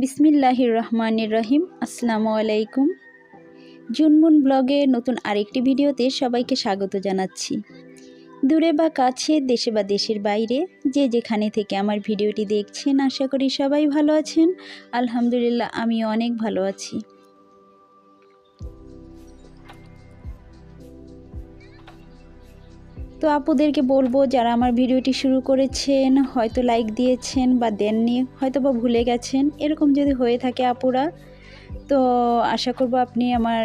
বিসমিল্লাহির রহমানির রহিম। আসসালামু আলাইকুম। জুনমুন ব্লগে নতুন আরেকটি ভিডিওতে সবাইকে স্বাগত জানাচ্ছি। দূরে বা কাছে, দেশে বা দেশের বাইরে, যে যেখানে থেকে আমার ভিডিওটি দেখছেন, আশা করি সবাই ভালো আছেন। আলহামদুলিল্লাহ আমি অনেক ভালো আছি। তো আপুদেরকে বলব, যারা আমার ভিডিওটি শুরু করেছেন, হয়তো লাইক দিয়েছেন বা দেননি হয়তো বা ভুলে গেছেন, এরকম যদি হয়ে থাকে আপুরা, তো আশা করব আপনি আমার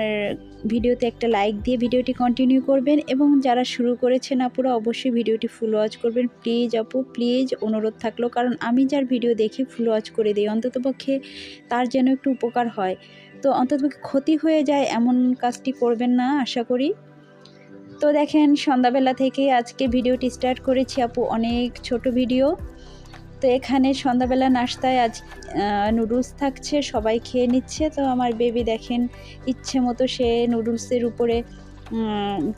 ভিডিওতে একটা লাইক দিয়ে ভিডিওটি কন্টিনিউ করবেন এবং যারা শুরু করেছেন আপুরা অবশ্যই ভিডিওটি ফুল ওয়াচ করবেন। প্লিজ আপু প্লিজ অনুরোধ থাকল, কারণ আমি যার ভিডিও দেখি ফুল ওয়াচ করে দিই, অন্ততপক্ষে তার যেন একটু উপকার হয়। তো অন্ততপক্ষে ক্ষতি হয়ে যায় এমন কাজটি করবেন না, আশা করি। তো দেখেন, সন্ধ্যাবেলা থেকে আজকে ভিডিওটি স্টার্ট করেছি আপু, অনেক ছোট ভিডিও। তো এখানে সন্ধ্যাবেলা নাস্তায় আজ নুডলস থাকছে, সবাই খেয়ে নিচ্ছে। তো আমার বেবি দেখেন, ইচ্ছে মতো সে নুডলসের উপরে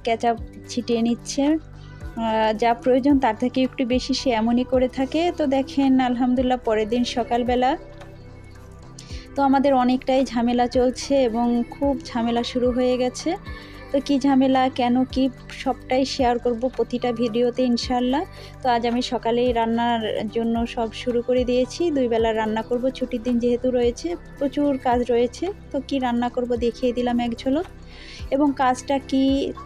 ক্যাচাপ ছিটিয়ে নিচ্ছে। যা প্রয়োজন তার থেকে একটু বেশি সে এমনই করে থাকে। তো দেখেন, আলহামদুলিল্লাহ পরের দিন সকালবেলা তো আমাদের অনেকটাই ঝামেলা চলছে এবং খুব ঝামেলা শুরু হয়ে গেছে। তো কী ঝামেলা, কেন কি, সবটাই শেয়ার করব প্রতিটা ভিডিওতে ইনশাল্লাহ তো আজ আমি সকালেই রান্নার জন্য সব শুরু করে দিয়েছি। দুই বেলা রান্না করব, ছুটির দিন যেহেতু রয়েছে, প্রচুর কাজ রয়েছে। তো কি রান্না করব দেখিয়ে দিলাম এক ঝলক। এবং কাজটা কি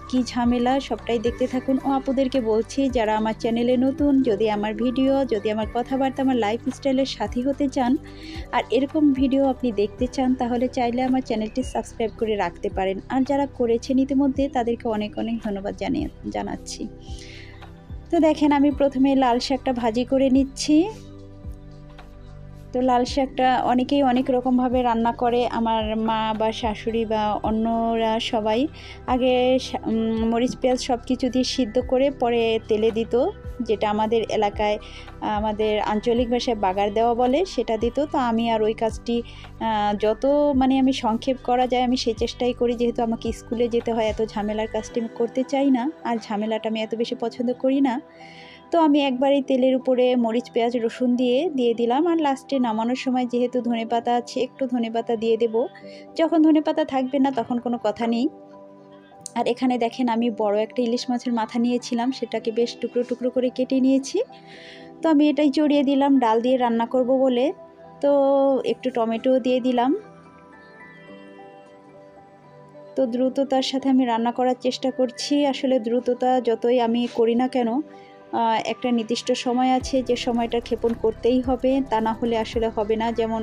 কি ঝামেলা সবটাই দেখতে থাকুন। ও আপুদেরকে বলছি, যারা আমার চ্যানেলে নতুন, যদি আমার ভিডিও, যদি আমার কথাবার্তা, আমার লাইফ স্টাইলের সাথী হতে চান, আর এরকম ভিডিও আপনি দেখতে চান, তাহলে চাইলে আমার চ্যানেলটি সাবস্ক্রাইব করে রাখতে পারেন। আর যারা করেছেন ইতিমধ্যে, তাদেরকে অনেক অনেক ধন্যবাদ জানিয়ে, জানাচ্ছি। তো দেখেন, আমি প্রথমে লাল শাকটা ভাজি করে নিচ্ছি। তো লাল শাকটা অনেকেই অনেক রকমভাবে রান্না করে। আমার মা বা শাশুড়ি বা অন্যরা সবাই আগে মরিচ, পেঁয়াজ সব কিছু দিয়ে সিদ্ধ করে পরে তেলে দিত, যেটা আমাদের এলাকায়, আমাদের আঞ্চলিক ভাষায় বাগার দেওয়া বলে সেটা দিত। তো আমি আর ওই কাজটি যত মানে আমি সংক্ষেপ করা যায় আমি সেই চেষ্টাই করি, যেহেতু আমাকে স্কুলে যেতে হয়, এত ঝামেলার কাজটি আমি করতে চাই না। আর ঝামেলাটা আমি এত বেশি পছন্দ করি না। তো আমি একবারই তেলের উপরে মরিচ, পেঁয়াজ, রসুন দিয়ে দিয়ে দিলাম। আর লাস্টে নামানোর সময় যেহেতু ধনে পাতা আছে, একটু ধনে পাতা দিয়ে দেব। যখন ধনে পাতা থাকবে না তখন কোনো কথা নেই। আর এখানে দেখেন আমি বড় একটা ইলিশ মাছের মাথা নিয়েছিলাম, সেটাকে বেশ টুকরো টুকরো করে কেটে নিয়েছি। তো আমি এটাই জড়িয়ে দিলাম, ডাল দিয়ে রান্না করব বলে। তো একটু টমেটো দিয়ে দিলাম। তো দ্রুততার সাথে আমি রান্না করার চেষ্টা করছি। আসলে দ্রুততা যতই আমি করি না কেন একটা নির্দিষ্ট সময় আছে যে সময়টা ক্ষেপণ করতেই হবে, তা না হলে আসলে হবে না। যেমন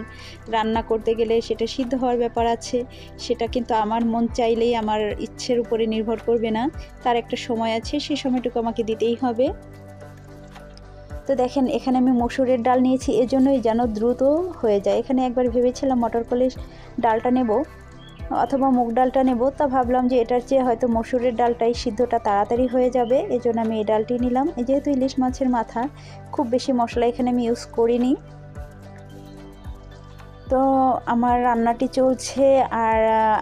রান্না করতে গেলে সেটা সিদ্ধ হওয়ার ব্যাপার আছে, সেটা কিন্তু আমার মন চাইলেই আমার ইচ্ছের উপরে নির্ভর করবে না। তার একটা সময় আছে সেই সময়টুকু আমাকে দিতেই হবে। তো দেখেন, এখানে আমি মসুরের ডাল নিয়েছি, এজন্যই যেন দ্রুত হয়ে যায়। এখানে একবার ভেবেছিলাম মটর কলের ডালটা নেব। অথবা মুগ ডালটা নেব, তা ভাবলাম যে এটার চেয়ে হয়তো মসুরের ডালটাই সিদ্ধটা তাড়াতাড়ি হয়ে যাবে, এই জন্য আমি এই ডালটি নিলাম। এই যেহেতু ইলিশ মাছের মাথা, খুব বেশি মশলা এখানে আমি ইউজ করিনি। তো আমার রান্নাটি চলছে, আর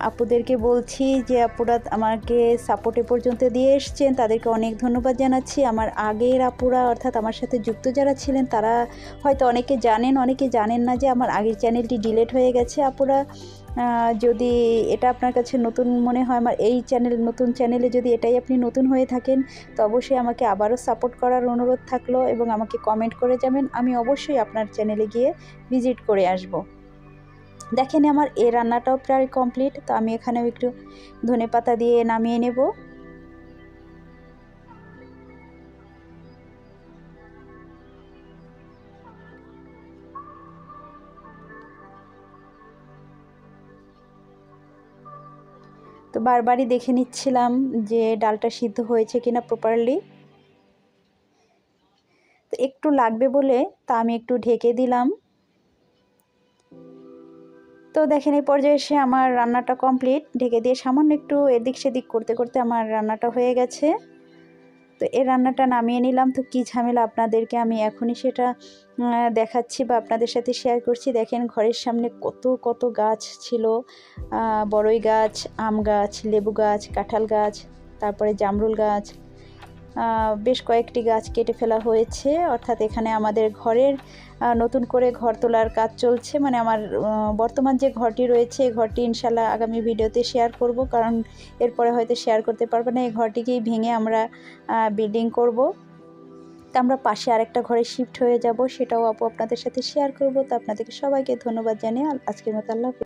আপুদেরকে বলছি যে আপুরা আমাকে সাপোর্টে পর্যন্ত দিয়ে এসছেন, তাদেরকে অনেক ধন্যবাদ জানাচ্ছি। আমার আগের আপুরা, অর্থাৎ আমার সাথে যুক্ত যারা ছিলেন, তারা হয়তো অনেকে জানেন অনেকে জানেন না যে আমার আগের চ্যানেলটি ডিলেট হয়ে গেছে। আপুরা যদি এটা আপনার কাছে নতুন মনে হয়, আমার এই চ্যানেল, নতুন চ্যানেলে যদি এটাই আপনি নতুন হয়ে থাকেন, তো অবশ্যই আমাকে আবারও সাপোর্ট করার অনুরোধ থাকল এবং আমাকে কমেন্ট করে যাবেন। আমি অবশ্যই আপনার চ্যানেলে গিয়ে ভিজিট করে আসব। দেখেন আমার এ রান্নাটাও প্রায় কমপ্লিট তো আমি এখানেও একটু ধনে পাতা দিয়ে নামিয়ে নেব। তো বারবারই দেখে নিচ্ছিলাম যে ডালটা সিদ্ধ হয়েছে কিনা প্রপারলি তো একটু লাগবে বলে তা আমি একটু ঢেকে দিলাম। তো দেখেন, এই পর্যায়ে এসে আমার রান্নাটা কমপ্লিট ঢেকে দিয়ে সামান্য একটু এদিক সেদিক করতে করতে আমার রান্নাটা হয়ে গেছে। তো এই রান্নাটা নামিয়ে নিলাম। তো কী ঝামেলা আপনাদেরকে? আমি এখনই সেটা দেখাচ্ছি বা আপনাদের সাথে শেয়ার করছি। দেখেন ঘরের সামনে কত কত গাছ ছিল। বড়ই গাছ, আম গাছ, লেবু গাছ, কাঁঠাল গাছ, তারপরে জামরুল গাছ বেশ কয়েকটি গাছ কেটে ফেলা হয়েছে। অর্থাৎ এখানে আমাদের ঘরের নতুন করে ঘর তোলার কাজ চলছে। মানে আমার বর্তমান যে ঘরটি রয়েছে, এই ঘরটি ইনশাল্লাহ আগামী ভিডিওতে শেয়ার করব। কারণ এরপরে হয়তো শেয়ার করতে পারব না। এই ঘরটিকেই ভেঙে আমরা বিল্ডিং করব। তা আমরা পাশে আরেকটা ঘরে শিফট হয়ে যাব। সেটাও আপু আপনাদের সাথে শেয়ার করব। তো আপনাদেরকে সবাইকে ধন্যবাদ জানিয়ে আজকের মতো আল্লাহ।